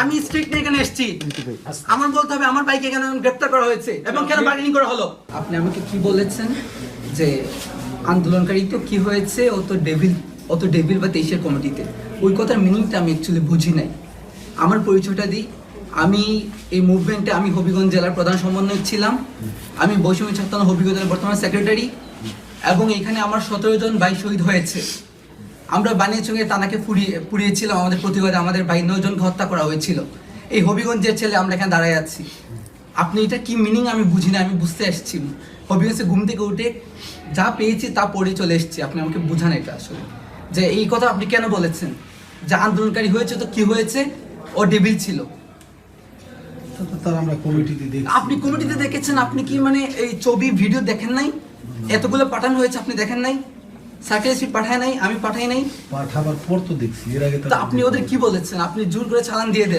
আমি স্ট্রিক্ট এখানে এসেছি। আমার বলতে হবে আমার বাইকে কেন গ্রেপ্তার করা হয়েছে এবং কেন বার্গেনিং করা হলো? আপনি আমাকে কি বলেছেন? যে আন্দোলনকারী তো কি হয়েছে? ও তো ডেভিল ও তো ডেভিল বা তেইশের কমিটিতে ওই কথার মিনিংটা আমি অ্যাকচুয়ালি বুঝি নাই। আমার পরিচয়টা দিই। আমি এই মুভমেন্টে আমি হবিগঞ্জ জেলার প্রধান সমন্বয়ক ছিলাম। আমি বৈষম্য ছাত্র হবিগঞ্জের বর্তমান সেক্রেটারি এবং এখানে আমার সতেরো জন ভাই শহীদ হয়েছে। আমরা বানিয়াচঙ্গে তানাকে পুড়িয়ে পুড়িয়েছিলাম আমাদের প্রতিবাদে আমাদের ভাই নজনকে হত্যা করা হয়েছিল। এই হবিগঞ্জের ছেলে আমরা এখানে দাঁড়ায় আছি। আপনি এটা কি মিনিং আমি বুঝি না আমি বুঝতে এসেছি হবিগঞ্জে ঘুম থেকে উঠে যা পেয়েছি তা পড়ে চলে এসেছি। আপনি আমাকে বুঝান এটা আসলে। যে এই কথা আপনি কেন বলেছেন? যে আন্দোলনকারী হয়েছে তো কি হয়েছে? ও ডেবিল ছিল। আপনি কমিটিতে দেখেছেন আপনি কি মানে এই ছবি ভিডিও দেখেন নাই? এতগুলো পাঠানো হয়েছে আপনি দেখেন নাই? স্পিড পাঠায় নাই আমি পাঠাই নাই। পাঠাবার পর তো দেখছি এর আগে তা আপনি ওদের কি বলেছেন? আপনি জোর করে চালান দিয়ে দেন।